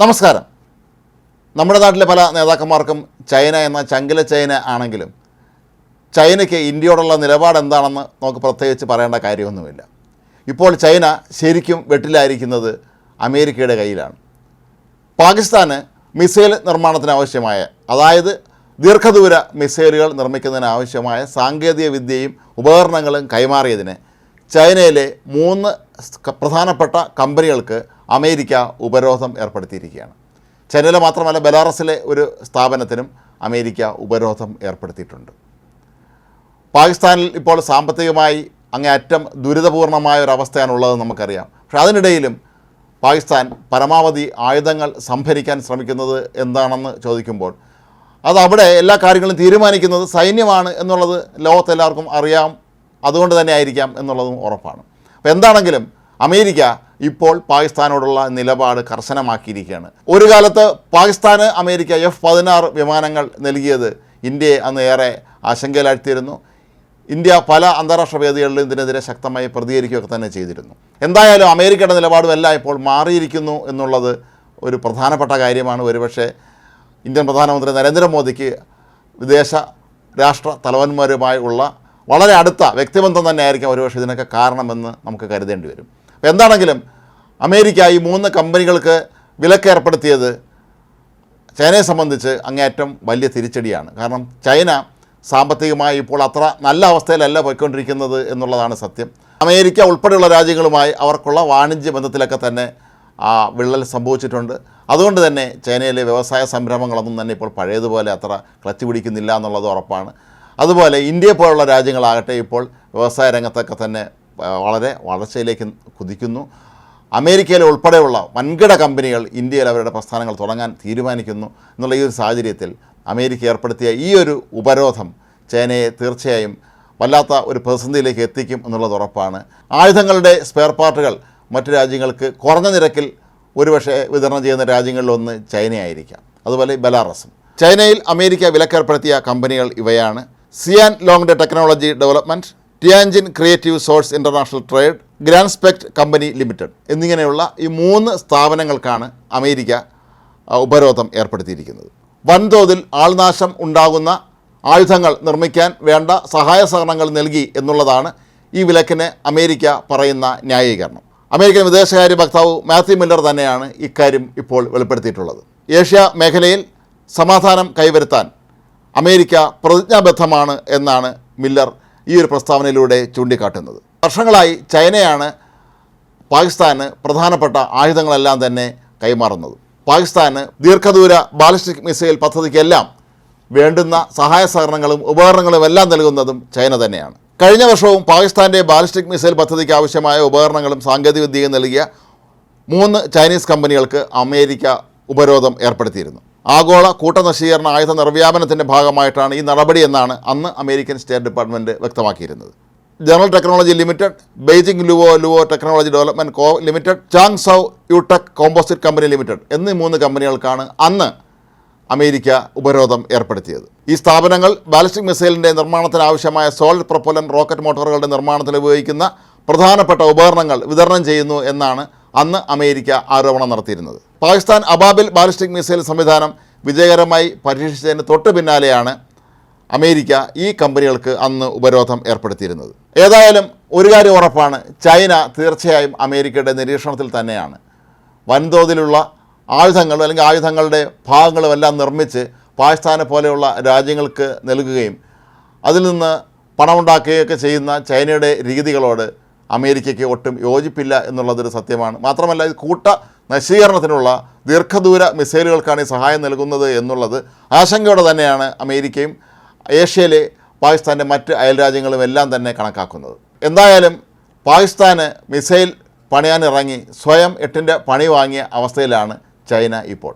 നമസ്കാരം. നമ്മുടെ നാട്ടിലെ പല നേതാക്കന്മാർക്കും ചൈന എന്ന ചങ്കില ചൈന ആണെങ്കിലും ചൈനയ്ക്ക് ഇന്ത്യയോടുള്ള നിലപാട് എന്താണെന്ന് നമുക്ക് പ്രത്യേകിച്ച് പറയേണ്ട കാര്യമൊന്നുമില്ല. ഇപ്പോൾ ചൈന ശരിക്കും വെട്ടിലായിരിക്കുന്നത് അമേരിക്കയുടെ കയ്യിലാണ്. പാകിസ്ഥാന് മിസൈൽ നിർമ്മാണത്തിനാവശ്യമായ അതായത് ദീർഘദൂര മിസൈലുകൾ നിർമ്മിക്കുന്നതിന് ആവശ്യമായ സാങ്കേതിക വിദ്യയും ഉപകരണങ്ങളും കൈമാറിയതിന് ചൈനയിലെ മൂന്ന് പ്രധാനപ്പെട്ട കമ്പനികൾക്ക് അമേരിക്ക ഉപരോധം ഏർപ്പെടുത്തിയിരിക്കുകയാണ്. ചൈനയിലെ മാത്രമല്ല ബെലാറസിലെ ഒരു സ്ഥാപനത്തിനും അമേരിക്ക ഉപരോധം ഏർപ്പെടുത്തിയിട്ടുണ്ട്. പാകിസ്ഥാനിൽ ഇപ്പോൾ സാമ്പത്തികമായി അങ്ങേയറ്റം ദുരിതപൂർണമായ ഒരു അവസ്ഥയാണുള്ളത് നമുക്കറിയാം. പക്ഷേ അതിനിടയിലും പാകിസ്ഥാൻ പരമാവധി ആയുധങ്ങൾ സംഭരിക്കാൻ ശ്രമിക്കുന്നത് എന്താണെന്ന് ചോദിക്കുമ്പോൾ അത് അവിടെ എല്ലാ കാര്യങ്ങളും തീരുമാനിക്കുന്നത് സൈന്യമാണ് എന്നുള്ളത് ലോകത്തെല്ലാവർക്കും അറിയാം. അതുകൊണ്ട് തന്നെ ആയിരിക്കാം എന്നുള്ളതും ഉറപ്പാണ്. അപ്പോൾ എന്താണെങ്കിലും അമേരിക്ക ഇപ്പോൾ പാകിസ്ഥാനോടുള്ള നിലപാട് കർശനമാക്കിയിരിക്കുകയാണ്. ഒരു കാലത്ത് പാകിസ്ഥാന് അമേരിക്ക എഫ് പതിനാറ് വിമാനങ്ങൾ നൽകിയത് ഇന്ത്യയെ അന്ന് ഏറെ ആശങ്കയിലാഴ്ത്തിയിരുന്നു. ഇന്ത്യ പല അന്താരാഷ്ട്ര വേദികളിലും ഇതിനെതിരെ ശക്തമായി പ്രതികരിക്കുകയൊക്കെ തന്നെ ചെയ്തിരുന്നു. എന്തായാലും അമേരിക്കയുടെ നിലപാടും എല്ലാം ഇപ്പോൾ മാറിയിരിക്കുന്നു എന്നുള്ളത് ഒരു പ്രധാനപ്പെട്ട കാര്യമാണ്. ഒരുപക്ഷെ ഇന്ത്യൻ പ്രധാനമന്ത്രി നരേന്ദ്രമോദിക്ക് വിദേശ രാഷ്ട്ര തലവന്മാരുമായി ഉള്ള വളരെ അടുത്ത വ്യക്തിബന്ധം തന്നെ ആയിരിക്കും ഒരുപക്ഷെ ഇതിനൊക്കെ കാരണമെന്ന് നമുക്ക് കരുതേണ്ടി വരും. അപ്പോൾ എന്താണെങ്കിലും അമേരിക്ക ഈ മൂന്ന് കമ്പനികൾക്ക് വിലക്ക് ഏർപ്പെടുത്തിയത് ചൈനയെ സംബന്ധിച്ച് അങ്ങേയറ്റം വലിയ തിരിച്ചടിയാണ്. കാരണം ചൈന സാമ്പത്തികമായി ഇപ്പോൾ അത്ര നല്ല അവസ്ഥയിലല്ല പോയിക്കൊണ്ടിരിക്കുന്നത് എന്നുള്ളതാണ് സത്യം. അമേരിക്ക ഉൾപ്പെടെയുള്ള രാജ്യങ്ങളുമായി അവർക്കുള്ള വാണിജ്യ ബന്ധത്തിലൊക്കെ തന്നെ ആ വിള്ളൽ സംഭവിച്ചിട്ടുണ്ട്. അതുകൊണ്ട് തന്നെ ചൈനയിലെ വ്യവസായ സംരംഭങ്ങളൊന്നും തന്നെ ഇപ്പോൾ പഴയതുപോലെ അത്ര ക്ലച്ച് പിടിക്കുന്നില്ല എന്നുള്ളത് ഉറപ്പാണ്. അതുപോലെ ഇന്ത്യയെ പോലുള്ള രാജ്യങ്ങളാകട്ടെ ഇപ്പോൾ വ്യവസായ രംഗത്തൊക്കെ തന്നെ വളരെ വളർച്ചയിലേക്ക് കുതിക്കുന്നു. അമേരിക്കയിലെ ഉൾപ്പെടെയുള്ള വൻകിട കമ്പനികൾ ഇന്ത്യയിൽ അവരുടെ പ്രസ്ഥാനങ്ങൾ തുടങ്ങാൻ തീരുമാനിക്കുന്നു. എന്നുള്ള ഈ ഒരു സാഹചര്യത്തിൽ അമേരിക്ക ഏർപ്പെടുത്തിയ ഈ ഒരു ഉപരോധം ചൈനയെ തീർച്ചയായും വല്ലാത്ത ഒരു പ്രതിസന്ധിയിലേക്ക് എത്തിക്കും എന്നുള്ളത് ഉറപ്പാണ്. ആയുധങ്ങളുടെ സ്പെയർ പാർട്ടുകൾ മറ്റു രാജ്യങ്ങൾക്ക് കുറഞ്ഞ നിരക്കിൽ ഒരുപക്ഷെ വിതരണം ചെയ്യുന്ന രാജ്യങ്ങളിലൊന്ന് ചൈനയായിരിക്കാം. അതുപോലെ ബലാറസും. ചൈനയിൽ അമേരിക്ക വിലക്കേർപ്പെടുത്തിയ കമ്പനികൾ ഇവയാണ്. Xian Longde technology development Tianjin creative source international trade grand spect company limited എന്നിങ്ങനെയുള്ള ഈ മൂന്ന് സ്ഥാപനങ്ങൾക്കാണ് അമേരിക്ക ഉപരോധം ഏർപ്പെടുത്തിയിരിക്കുന്നത്. വൻതോതിൽ ആൾനാശം ഉണ്ടാകുന്ന ആയുധങ്ങൾ നിർമ്മിക്കാൻ വേണ്ട സഹായ സഹകരണങ്ങൾ നൽകി എന്നുള്ളതാണ് ഈ വിലക്കിന് അമേരിക്ക പറയുന്ന ന്യായീകരണം. അമേരിക്കൻ വിദേശകാര്യ വക്താവ് മാത്യു മില്ലർ തന്നെയാണ് ഇക്കാര്യം ഇപ്പോൾ വെളിപ്പെടുത്തിയിട്ടുള്ളത്. ഏഷ്യ മേഖലയിൽ സമാധാനം കൈവരുത്താൻ അമേരിക്ക പ്രതിജ്ഞാബദ്ധമാണ് എന്നാണ് മില്ലർ ഈ ഒരു പ്രസ്താവനയിലൂടെ ചൂണ്ടിക്കാട്ടുന്നത്. വർഷങ്ങളായി ചൈനയാണ് പാകിസ്ഥാന് പ്രധാനപ്പെട്ട ആയുധങ്ങളെല്ലാം തന്നെ കൈമാറുന്നത്. പാകിസ്ഥാന് ദീർഘദൂര ബാലിസ്റ്റിക് മിസൈൽ പദ്ധതിക്കെല്ലാം വേണ്ടുന്ന സഹായ സഹകരണങ്ങളും ഉപകരണങ്ങളും എല്ലാം നൽകുന്നതും ചൈന തന്നെയാണ്. കഴിഞ്ഞ വർഷവും പാകിസ്ഥാന്റെ ബാലിസ്റ്റിക് മിസൈൽ പദ്ധതിക്ക് ആവശ്യമായ ഉപകരണങ്ങളും സാങ്കേതികവിദ്യയും നൽകിയ മൂന്ന് ചൈനീസ് കമ്പനികൾക്ക് അമേരിക്ക ഉപരോധം ഏർപ്പെടുത്തിയിരുന്നു. ആഗോള കൂട്ടനശീകരണ ആയുധ നിർവ്യാപനത്തിന്റെ ഭാഗമായിട്ടാണ് ഈ നടപടി എന്നാണ് അന്ന് American state department വ്യക്തമാക്കിയിരുന്നത്. General technology limited Beijing Luo Luo technology development co limited Changzhou Utech composite company limited എന്നീ മൂന്ന് കമ്പനികൾക്കാണ് അന്ന് അമേരിക്ക ഉപരോധം ഏർപ്പെടുത്തിയത്. ഈ സ്ഥാപനങ്ങൾ ബാലിസ്റ്റിക് മിസൈലിന്റെ നിർമ്മാണത്തിന് ആവശ്യമായ സോളിഡ് പ്രൊപ്പലൻ റോക്കറ്റ് മോട്ടോറുകളുടെ നിർമ്മാണത്തിൽ ഉപയോഗിക്കുന്ന പ്രധാനപ്പെട്ട ഉപകരണങ്ങൾ വിതരണം ചെയ്യുന്നു എന്നാണ് അന്ന് അമേരിക്ക ആരോപണം നടത്തിയിരുന്നത്. പാകിസ്ഥാൻ അബാബിൽ ബാലിസ്റ്റിക് മിസൈൽ സംവിധാനം വിജയകരമായി പരീക്ഷിച്ചതിന് തൊട്ട് പിന്നാലെയാണ് അമേരിക്ക ഈ കമ്പനികൾക്ക് അന്ന് ഉപരോധം ഏർപ്പെടുത്തിയിരുന്നത്. ഏതായാലും ഒരു കാര്യം ഉറപ്പാണ് ചൈന തീർച്ചയായും അമേരിക്കയുടെ നിരീക്ഷണത്തിൽ തന്നെയാണ്. വൻതോതിലുള്ള ആയുധങ്ങൾ അല്ലെങ്കിൽ ആയുധങ്ങളുടെ ഭാഗങ്ങളും എല്ലാം നിർമ്മിച്ച് പാകിസ്ഥാനെ പോലെയുള്ള രാജ്യങ്ങൾക്ക് നൽകുകയും അതിൽ നിന്ന് പണമുണ്ടാക്കുകയൊക്കെ ചെയ്യുന്ന ചൈനയുടെ രീതികളോട് അമേരിക്കയ്ക്ക് ഒട്ടും യോജിപ്പില്ല എന്നുള്ളതൊരു സത്യമാണ്. മാത്രമല്ല ഇത് കൂട്ട നശീകരണത്തിനുള്ള ദീർഘദൂര മിസൈലുകൾക്കാണ് ഈ സഹായം നൽകുന്നത് എന്നുള്ളത് ആശങ്കയോടെ തന്നെയാണ് അമേരിക്കയും ഏഷ്യയിലെ പാകിസ്ഥാന്റെ മറ്റ് അയൽരാജ്യങ്ങളും എല്ലാം തന്നെ കണക്കാക്കുന്നത്. എന്തായാലും പാകിസ്ഥാന് മിസൈൽ പണിയാനിറങ്ങി സ്വയം എട്ടിന്റെ പണി വാങ്ങിയ അവസ്ഥയിലാണ് ചൈന ഇപ്പോൾ.